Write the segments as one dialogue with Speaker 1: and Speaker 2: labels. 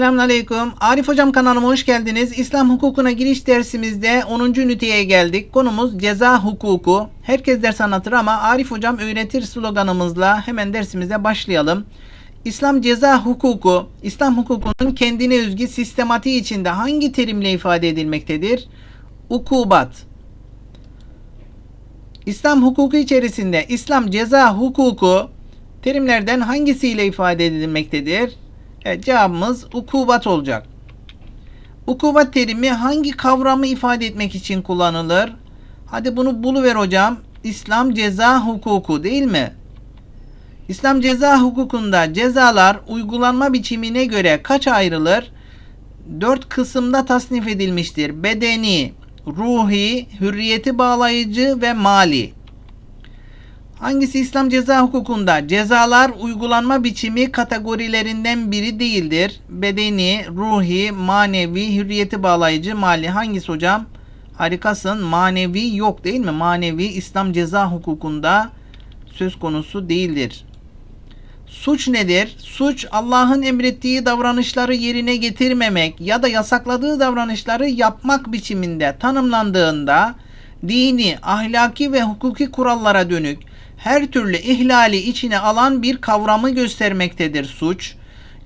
Speaker 1: Selamünaleyküm. Arif Hocam kanalıma hoş geldiniz. İslam hukukuna giriş dersimizde 10. üniteye geldik. Konumuz ceza hukuku. Herkes ders anlatır ama Arif Hocam öğretir sloganımızla hemen dersimize başlayalım. İslam ceza hukuku, İslam hukukunun kendine özgü sistematiği içinde hangi terimle ifade edilmektedir? Ukubat. İslam hukuku içerisinde İslam ceza hukuku terimlerden hangisiyle ifade edilmektedir? Evet, cevabımız ukubat olacak. Ukubat terimi hangi kavramı ifade etmek için kullanılır? Hadi bunu buluver hocam. İslam ceza hukuku değil mi? İslam ceza hukukunda cezalar uygulanma biçimine göre kaç ayrılır? Dört kısımda tasnif edilmiştir. Bedeni, ruhi, hürriyeti bağlayıcı ve mali. Hangisi İslam ceza hukukunda cezalar uygulanma biçimi kategorilerinden biri değildir? Bedeni, ruhi, manevi, hürriyeti bağlayıcı, mali. Hangisi hocam? Harikasın. Manevi yok değil mi? Manevi İslam ceza hukukunda söz konusu değildir. Suç nedir? Suç Allah'ın emrettiği davranışları yerine getirmemek ya da yasakladığı davranışları yapmak biçiminde tanımlandığında dini, ahlaki ve hukuki kurallara dönük her türlü ihlali içine alan bir kavramı göstermektedir suç.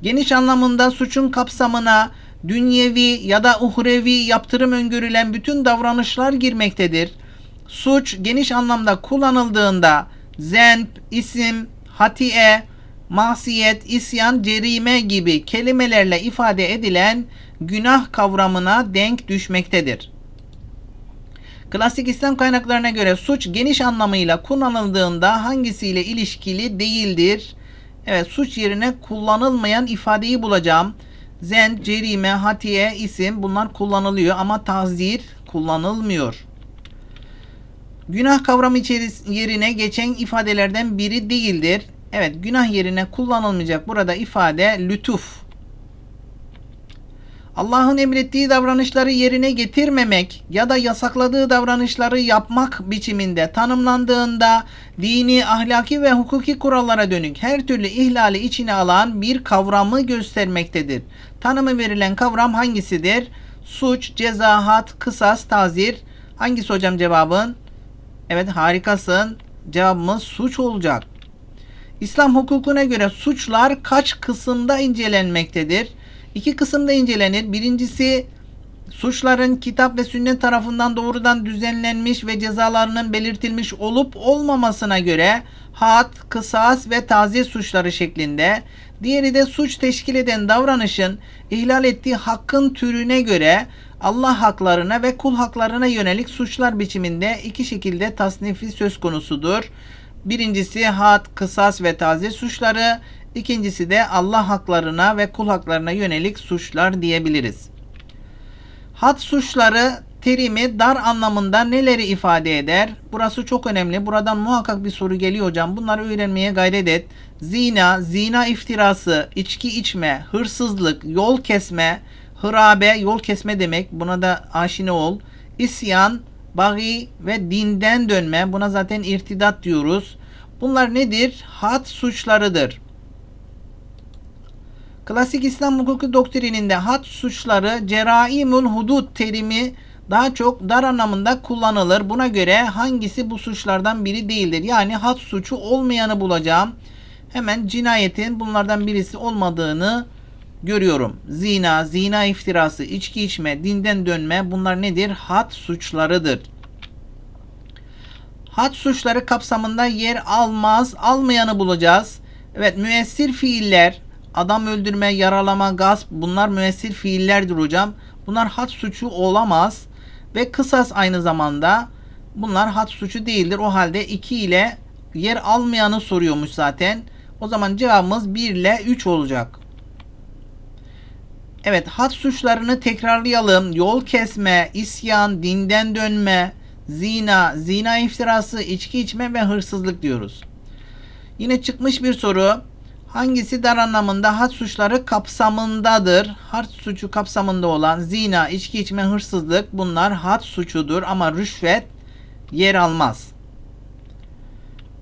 Speaker 1: Geniş anlamında suçun kapsamına dünyevi ya da uhrevi yaptırım öngörülen bütün davranışlar girmektedir. Suç geniş anlamda kullanıldığında zenp, isim, hatiye, masiyet, isyan, cerime gibi kelimelerle ifade edilen günah kavramına denk düşmektedir. Klasik İslam kaynaklarına göre suç geniş anlamıyla kullanıldığında hangisiyle ilişkili değildir? Evet suç yerine kullanılmayan ifadeyi bulacağım. Zen, cerime, hatiye, isim bunlar kullanılıyor ama tazir kullanılmıyor. Günah kavramı yerine geçen ifadelerden biri değildir. Evet günah yerine kullanılmayacak burada ifade lütuf. Allah'ın emrettiği davranışları yerine getirmemek ya da yasakladığı davranışları yapmak biçiminde tanımlandığında dini, ahlaki ve hukuki kurallara dönük her türlü ihlali içine alan bir kavramı göstermektedir. Tanımı verilen kavram hangisidir? Suç, ceza, had, kısas, tazir. Hangisi hocam cevabın? Evet harikasın. Cevabımız suç olacak. İslam hukukuna göre suçlar kaç kısımda incelenmektedir? İki kısımda incelenir. Birincisi suçların kitap ve sünnet tarafından doğrudan düzenlenmiş ve cezalarının belirtilmiş olup olmamasına göre had, kısas ve taziye suçları şeklinde. Diğeri de suç teşkil eden davranışın ihlal ettiği hakkın türüne göre Allah haklarına ve kul haklarına yönelik suçlar biçiminde iki şekilde tasnifi söz konusudur. Birincisi had, kısas ve taziye suçları. İkincisi de Allah haklarına ve kul haklarına yönelik suçlar diyebiliriz. Had suçları terimi dar anlamında neleri ifade eder? Burası çok önemli. Buradan muhakkak bir soru geliyor hocam. Bunları öğrenmeye gayret et. Zina, zina iftirası, içki içme, hırsızlık, yol kesme, hırabe, yol kesme demek. Buna da aşina ol. İsyan, bagi ve dinden dönme. Buna zaten irtidat diyoruz. Bunlar nedir? Had suçlarıdır. Klasik İslam hukuku doktrininde had suçları ceraimul hudud terimi daha çok dar anlamında kullanılır. Buna göre hangisi bu suçlardan biri değildir? Yani had suçu olmayanı bulacağım. Hemen cinayetin bunlardan birisi olmadığını görüyorum. Zina, zina iftirası, içki içme, dinden dönme bunlar nedir? Had suçlarıdır. Had suçları kapsamında yer almaz, almayanı bulacağız. Evet müessir fiiller adam öldürme, yaralama, gasp bunlar müessir fiillerdir hocam. Bunlar had suçu olamaz. Ve kısas aynı zamanda bunlar had suçu değildir. O halde 2 ile yer almayanı soruyormuş zaten. O zaman cevabımız 1 ile 3 olacak. Evet had suçlarını tekrarlayalım. Yol kesme, isyan, dinden dönme, zina, zina iftirası, içki içme ve hırsızlık diyoruz. Yine çıkmış bir soru. Hangisi dar anlamında had suçları kapsamındadır? Had suçu kapsamında olan zina, içki içme, hırsızlık bunlar had suçudur ama rüşvet yer almaz.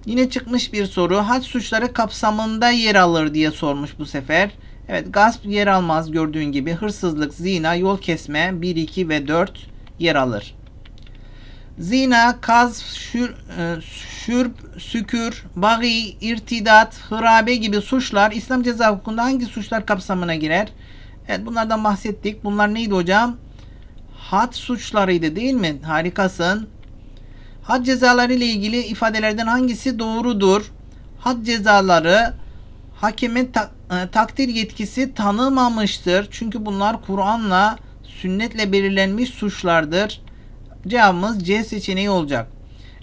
Speaker 1: Yine çıkmış bir soru. Had suçları kapsamında yer alır diye sormuş bu sefer. Evet gasp yer almaz gördüğün gibi. Hırsızlık, zina, yol kesme 1, 2 ve 4 yer alır. Zina, kaz, şür, e, şürp, sükür, bagi, irtidat, hırabe gibi suçlar İslam ceza hukukunda hangi suçlar kapsamına girer? Evet bunlardan bahsettik. Bunlar neydi hocam? Had suçlarıydı değil mi? Harikasın. Had cezaları ile ilgili ifadelerden hangisi doğrudur? Had cezaları hakemin ta- e, takdir yetkisi tanımamıştır. Çünkü bunlar Kur'an'la sünnetle belirlenmiş suçlardır. Cevabımız C seçeneği olacak.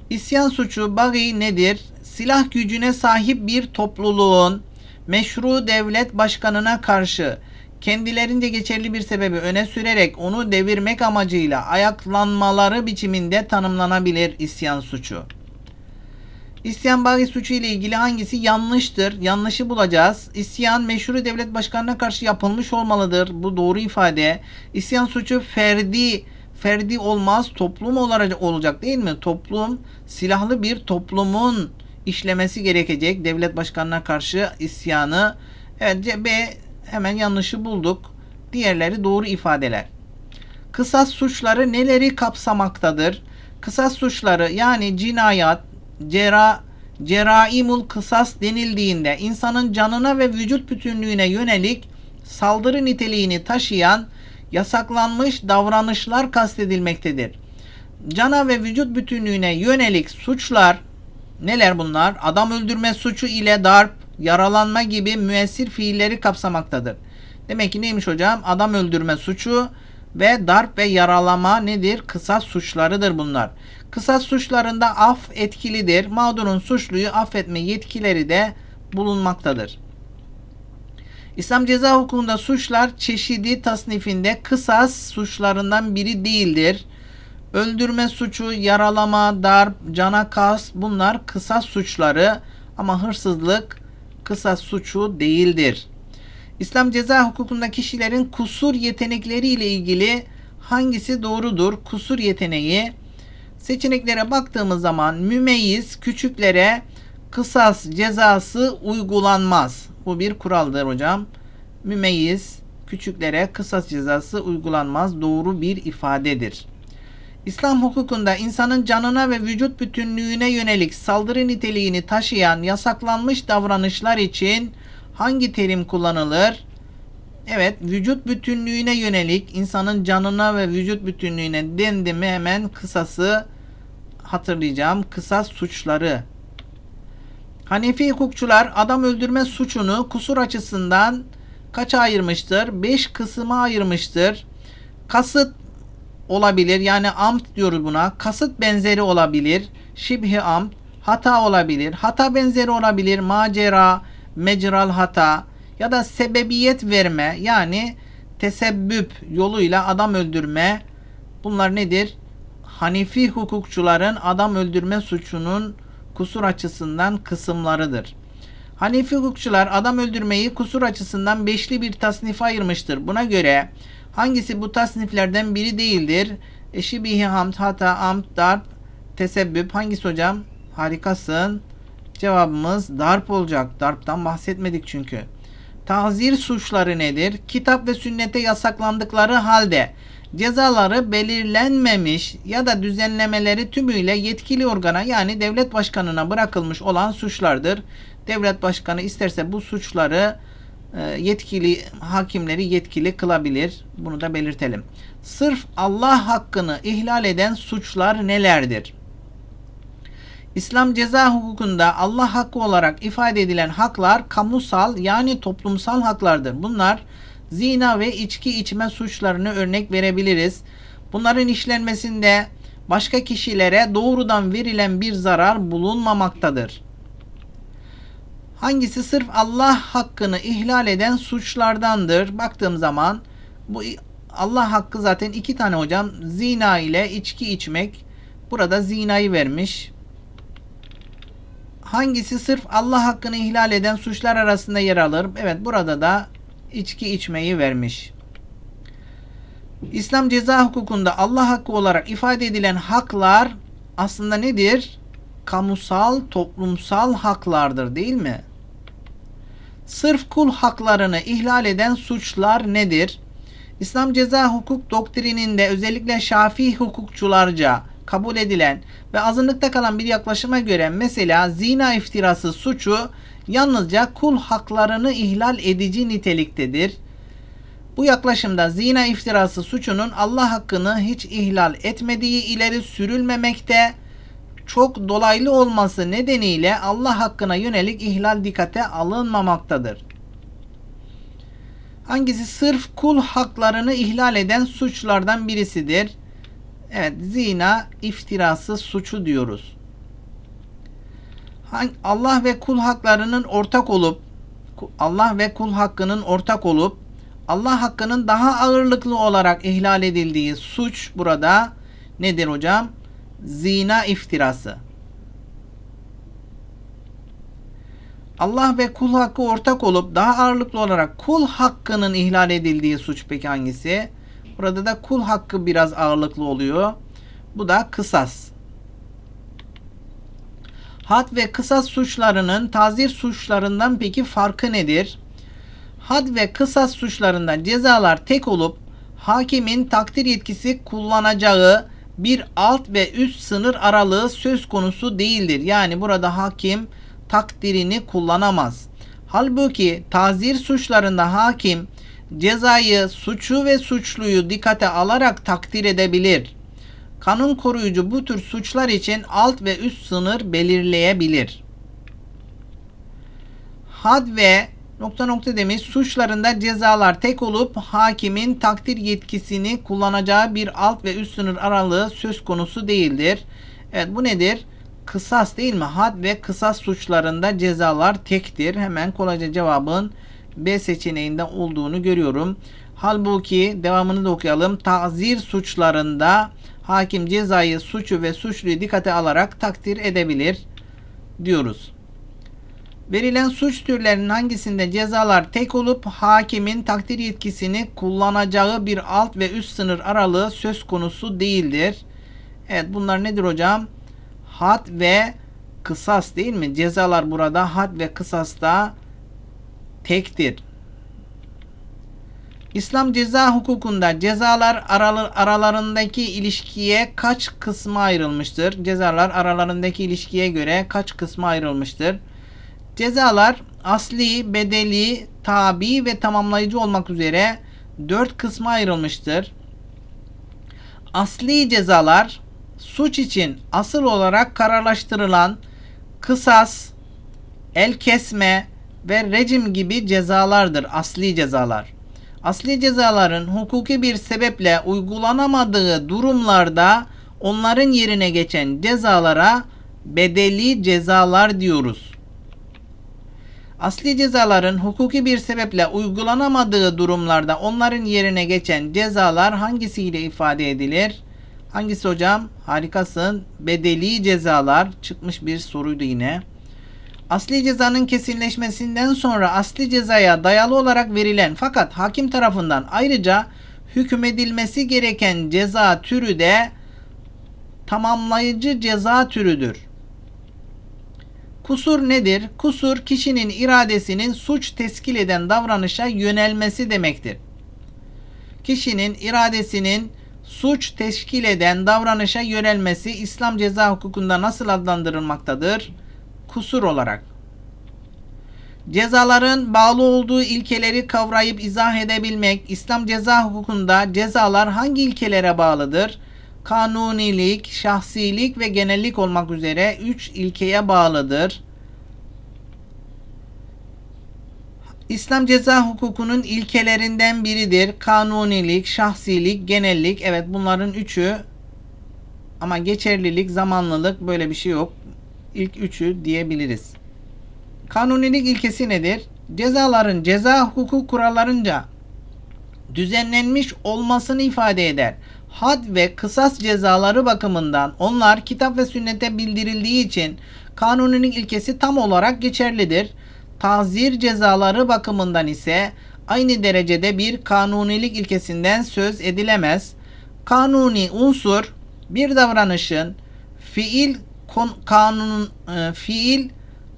Speaker 1: İsyan suçu bagi nedir? Silah gücüne sahip bir topluluğun meşru devlet başkanına karşı kendilerince geçerli bir sebebi öne sürerek onu devirmek amacıyla ayaklanmaları biçiminde tanımlanabilir isyan suçu. İsyan bagi suçu ile ilgili hangisi yanlıştır? Yanlışı bulacağız. İsyan meşru devlet başkanına karşı yapılmış olmalıdır. Bu doğru ifade. İsyan suçu ferdi ferdi olmaz toplum olarak olacak değil mi? Toplum silahlı bir toplumun işlemesi gerekecek devlet başkanına karşı isyanı. Evet B hemen yanlışı bulduk. Diğerleri doğru ifadeler. Kısas suçları neleri kapsamaktadır? Kısas suçları yani cinayet, cera, ceraimul kısas denildiğinde insanın canına ve vücut bütünlüğüne yönelik saldırı niteliğini taşıyan yasaklanmış davranışlar kastedilmektedir. Cana ve vücut bütünlüğüne yönelik suçlar neler bunlar? Adam öldürme suçu ile darp, yaralanma gibi müessir fiilleri kapsamaktadır. Demek ki neymiş hocam? Adam öldürme suçu ve darp ve yaralama nedir? Kısas suçlarıdır bunlar. Kısas suçlarında af etkilidir. Mağdurun suçluyu affetme yetkileri de bulunmaktadır. İslam ceza hukukunda suçlar çeşidi tasnifinde kısas suçlarından biri değildir. Öldürme suçu, yaralama, darp, cana kas bunlar kısas suçları ama hırsızlık kısas suçu değildir. İslam ceza hukukunda kişilerin kusur yetenekleri ile ilgili hangisi doğrudur? Kusur yeteneği seçeneklere baktığımız zaman mümeyyiz küçüklere kısas cezası uygulanmaz. Bu bir kuraldır hocam. Mümeyyiz küçüklere kısas cezası uygulanmaz. Doğru bir ifadedir. İslam hukukunda insanın canına ve vücut bütünlüğüne yönelik saldırı niteliğini taşıyan yasaklanmış davranışlar için hangi terim kullanılır? Evet, vücut bütünlüğüne yönelik insanın canına ve vücut bütünlüğüne dendi mi hemen kısası hatırlayacağım. Kısas suçları. Hanefi hukukçular adam öldürme suçunu kusur açısından kaça ayırmıştır? 5 kısma ayırmıştır. Kasıt olabilir. Yani amt diyoruz buna. Kasıt benzeri olabilir. Şibhi amt. Hata olabilir. Hata benzeri olabilir. Macera, mecral hata ya da sebebiyet verme yani tesebbüp yoluyla adam öldürme bunlar nedir? Hanifi hukukçuların adam öldürme suçunun kusur açısından kısımlarıdır. Hanifi hukukçular adam öldürmeyi kusur açısından beşli bir tasnife ayırmıştır. Buna göre hangisi bu tasniflerden biri değildir? Eşibihi hamd, hata, amd, darp, tesebbüp hangisi hocam? Harikasın. Cevabımız darp olacak. Darptan bahsetmedik çünkü. Tahzir suçları nedir? Kitap ve sünnete yasaklandıkları halde cezaları belirlenmemiş ya da düzenlemeleri tümüyle yetkili organa yani devlet başkanına bırakılmış olan suçlardır. Devlet başkanı isterse bu suçları e, yetkili hakimleri yetkili kılabilir. Bunu da belirtelim. Sırf Allah hakkını ihlal eden suçlar nelerdir? İslam ceza hukukunda Allah hakkı olarak ifade edilen haklar kamusal yani toplumsal haklardır. Bunlar zina ve içki içme suçlarını örnek verebiliriz. Bunların işlenmesinde başka kişilere doğrudan verilen bir zarar bulunmamaktadır. Hangisi sırf Allah hakkını ihlal eden suçlardandır? Baktığım zaman bu Allah hakkı zaten iki tane hocam. Zina ile içki içmek. Burada zinayı vermiş. Hangisi sırf Allah hakkını ihlal eden suçlar arasında yer alır? Evet burada da içki içmeyi vermiş. İslam ceza hukukunda Allah hakkı olarak ifade edilen haklar aslında nedir? Kamusal, toplumsal haklardır değil mi? Sırf kul haklarını ihlal eden suçlar nedir? İslam ceza hukuk doktrininde özellikle Şafii hukukçularca kabul edilen ve azınlıkta kalan bir yaklaşıma göre mesela zina iftirası suçu yalnızca kul haklarını ihlal edici niteliktedir. Bu yaklaşımda zina iftirası suçunun Allah hakkını hiç ihlal etmediği ileri sürülmemekte, çok dolaylı olması nedeniyle Allah hakkına yönelik ihlal dikkate alınmamaktadır. Hangisi sırf kul haklarını ihlal eden suçlardan birisidir? Evet, zina iftirası suçu diyoruz. Allah ve kul haklarının ortak olup Allah ve kul hakkının ortak olup Allah hakkının daha ağırlıklı olarak ihlal edildiği suç burada nedir hocam? Zina iftirası. Allah ve kul hakkı ortak olup daha ağırlıklı olarak kul hakkının ihlal edildiği suç peki hangisi? Burada da kul hakkı biraz ağırlıklı oluyor. Bu da kısas. Had ve kısas suçlarının tazir suçlarından peki farkı nedir? Had ve kısas suçlarında cezalar tek olup hakimin takdir yetkisi kullanacağı bir alt ve üst sınır aralığı söz konusu değildir. Yani burada hakim takdirini kullanamaz. Halbuki tazir suçlarında hakim cezayı, suçu ve suçluyu dikkate alarak takdir edebilir. Kanun koruyucu bu tür suçlar için alt ve üst sınır belirleyebilir. Had ve nokta nokta demiş suçlarında cezalar tek olup hakimin takdir yetkisini kullanacağı bir alt ve üst sınır aralığı söz konusu değildir. Evet bu nedir? Kısas değil mi? Had ve kısas suçlarında cezalar tektir. Hemen kolayca cevabın B seçeneğinde olduğunu görüyorum. Halbuki devamını da okuyalım. Tazir suçlarında hakim cezayı, suçu ve suçluyu dikkate alarak takdir edebilir diyoruz. Verilen suç türlerinin hangisinde cezalar tek olup hakimin takdir yetkisini kullanacağı bir alt ve üst sınır aralığı söz konusu değildir. Evet bunlar nedir hocam? Had ve kısas değil mi? Cezalar burada had ve kısasta tektir. İslam ceza hukukunda cezalar aralarındaki ilişkiye kaç kısma ayrılmıştır? Cezalar aralarındaki ilişkiye göre kaç kısma ayrılmıştır? Cezalar asli, bedeli, tabi ve tamamlayıcı olmak üzere dört kısma ayrılmıştır. Asli cezalar suç için asıl olarak kararlaştırılan kısas, el kesme ve rejim gibi cezalardır asli cezalar. Asli cezaların hukuki bir sebeple uygulanamadığı durumlarda onların yerine geçen cezalara bedeli cezalar diyoruz. Asli cezaların hukuki bir sebeple uygulanamadığı durumlarda onların yerine geçen cezalar hangisiyle ifade edilir? Hangisi hocam? Harikasın. Bedeli cezalar çıkmış bir soruydu yine. Asli cezanın kesinleşmesinden sonra asli cezaya dayalı olarak verilen fakat hakim tarafından ayrıca hükmedilmesi gereken ceza türü de tamamlayıcı ceza türüdür. Kusur nedir? Kusur kişinin iradesinin suç teskil eden davranışa yönelmesi demektir. Kişinin iradesinin suç teşkil eden davranışa yönelmesi İslam ceza hukukunda nasıl adlandırılmaktadır? Kusur olarak. Cezaların bağlı olduğu ilkeleri kavrayıp izah edebilmek İslam ceza hukukunda cezalar hangi ilkelere bağlıdır? Kanunilik, şahsilik ve genellik olmak üzere üç ilkeye bağlıdır. İslam ceza hukukunun ilkelerinden biridir. Kanunilik, şahsilik, genellik. Evet bunların üçü ama geçerlilik, zamanlılık böyle bir şey yok. İlk üçü diyebiliriz. Kanunilik ilkesi nedir? Cezaların ceza hukuku kurallarınca düzenlenmiş olmasını ifade eder. Had ve kısas cezaları bakımından onlar kitap ve sünnete bildirildiği için kanunilik ilkesi tam olarak geçerlidir. Tazir cezaları bakımından ise aynı derecede bir kanunilik ilkesinden söz edilemez. Kanuni unsur bir davranışın fiil kon, kanun e, fiil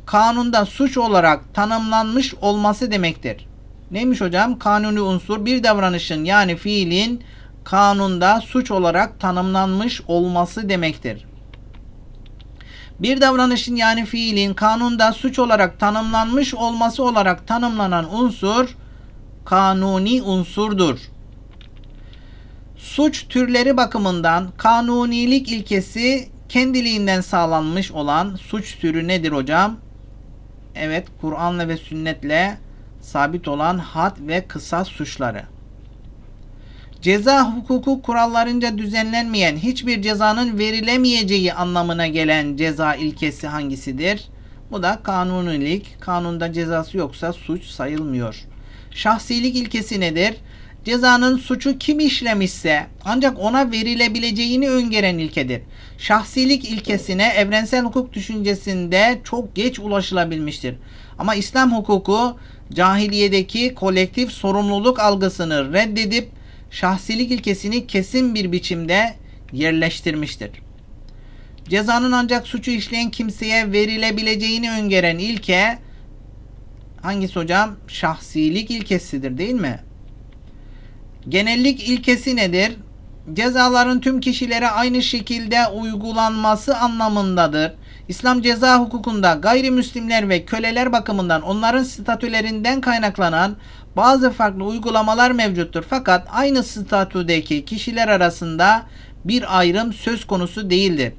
Speaker 1: kanunda suç olarak tanımlanmış olması demektir. Neymiş hocam? Kanuni unsur bir davranışın yani fiilin kanunda suç olarak tanımlanmış olması demektir. Bir davranışın yani fiilin kanunda suç olarak tanımlanmış olması olarak tanımlanan unsur kanuni unsurdur. Suç türleri bakımından kanunilik ilkesi kendiliğinden sağlanmış olan suç türü nedir hocam? Evet, Kur'an'la ve sünnetle sabit olan had ve kısas suçları. Ceza hukuku kurallarınca düzenlenmeyen hiçbir cezanın verilemeyeceği anlamına gelen ceza ilkesi hangisidir? Bu da kanunilik. Kanunda cezası yoksa suç sayılmıyor. Şahsilik ilkesi nedir? Cezanın suçu kim işlemişse ancak ona verilebileceğini öngören ilkedir. Şahsilik ilkesine evrensel hukuk düşüncesinde çok geç ulaşılabilmiştir. Ama İslam hukuku cahiliyedeki kolektif sorumluluk algısını reddedip şahsilik ilkesini kesin bir biçimde yerleştirmiştir. Cezanın ancak suçu işleyen kimseye verilebileceğini öngören ilke hangisi hocam? Şahsilik ilkesidir değil mi? Genellik ilkesi nedir? Cezaların tüm kişilere aynı şekilde uygulanması anlamındadır. İslam ceza hukukunda gayrimüslimler ve köleler bakımından onların statülerinden kaynaklanan bazı farklı uygulamalar mevcuttur. Fakat aynı statüdeki kişiler arasında bir ayrım söz konusu değildir.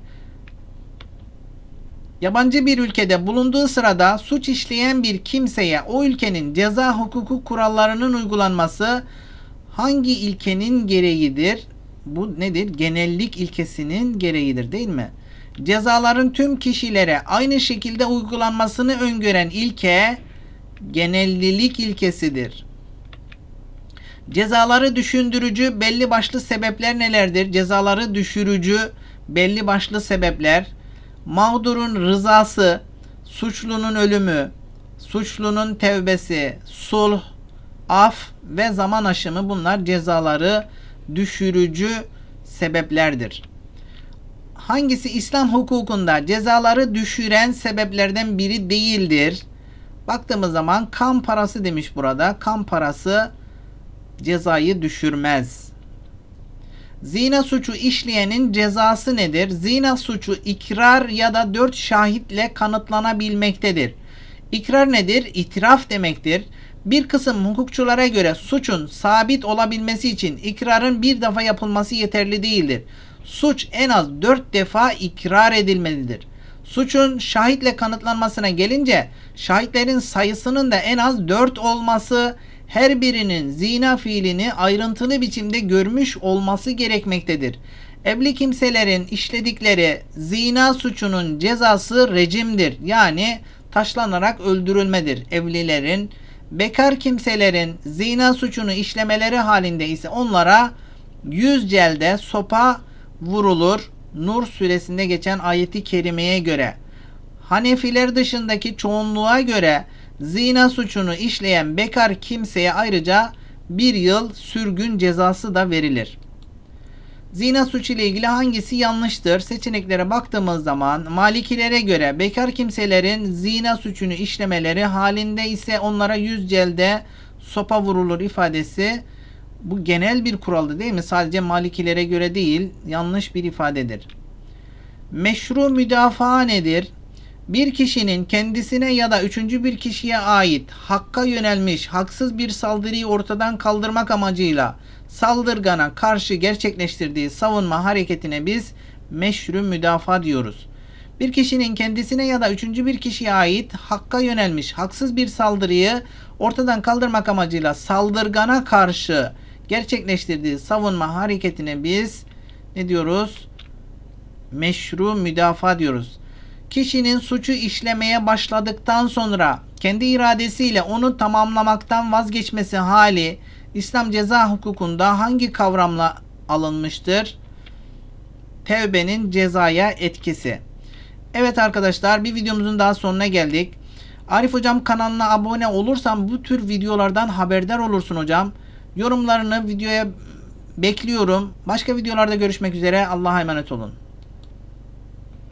Speaker 1: Yabancı bir ülkede bulunduğu sırada suç işleyen bir kimseye o ülkenin ceza hukuku kurallarının uygulanması hangi ilkenin gereğidir? Bu nedir? Genellik ilkesinin gereğidir değil mi? Cezaların tüm kişilere aynı şekilde uygulanmasını öngören ilke genellilik ilkesidir. Cezaları düşündürücü belli başlı sebepler nelerdir? Cezaları düşürücü belli başlı sebepler mağdurun rızası, suçlunun ölümü, suçlunun tevbesi, sulh, af ve zaman aşımı bunlar cezaları düşürücü sebeplerdir. Hangisi İslam hukukunda cezaları düşüren sebeplerden biri değildir? Baktığımız zaman kan parası demiş burada. Kan parası cezayı düşürmez. Zina suçu işleyenin cezası nedir? Zina suçu ikrar ya da dört şahitle kanıtlanabilmektedir. İkrar nedir? İtiraf demektir. Bir kısım hukukçulara göre suçun sabit olabilmesi için ikrarın bir defa yapılması yeterli değildir. Suç en az dört defa ikrar edilmelidir. Suçun şahitle kanıtlanmasına gelince şahitlerin sayısının da en az dört olması her birinin zina fiilini ayrıntılı biçimde görmüş olması gerekmektedir. Evli kimselerin işledikleri zina suçunun cezası rejimdir. Yani taşlanarak öldürülmedir. Evlilerin bekar kimselerin zina suçunu işlemeleri halinde ise onlara yüz celde sopa vurulur. Nur suresinde geçen ayeti kerimeye göre. Hanefiler dışındaki çoğunluğa göre zina suçunu işleyen bekar kimseye ayrıca bir yıl sürgün cezası da verilir. Zina suçu ile ilgili hangisi yanlıştır? Seçeneklere baktığımız zaman Malikilere göre bekar kimselerin zina suçunu işlemeleri halinde ise onlara yüz celde sopa vurulur ifadesi bu genel bir kuraldı değil mi? Sadece Malikilere göre değil yanlış bir ifadedir. Meşru müdafaa nedir? Bir kişinin kendisine ya da üçüncü bir kişiye ait hakka yönelmiş haksız bir saldırıyı ortadan kaldırmak amacıyla saldırgana karşı gerçekleştirdiği savunma hareketine biz meşru müdafaa diyoruz. Bir kişinin kendisine ya da üçüncü bir kişiye ait hakka yönelmiş haksız bir saldırıyı ortadan kaldırmak amacıyla saldırgana karşı gerçekleştirdiği savunma hareketine biz ne diyoruz? Meşru müdafaa diyoruz. Kişinin suçu işlemeye başladıktan sonra kendi iradesiyle onu tamamlamaktan vazgeçmesi hali İslam ceza hukukunda hangi kavramla alınmıştır? Tevbenin cezaya etkisi. Evet arkadaşlar bir videomuzun daha sonuna geldik. Arif Hocam kanalına abone olursan bu tür videolardan haberdar olursun hocam. Yorumlarını videoya bekliyorum. Başka videolarda görüşmek üzere. Allah'a emanet olun.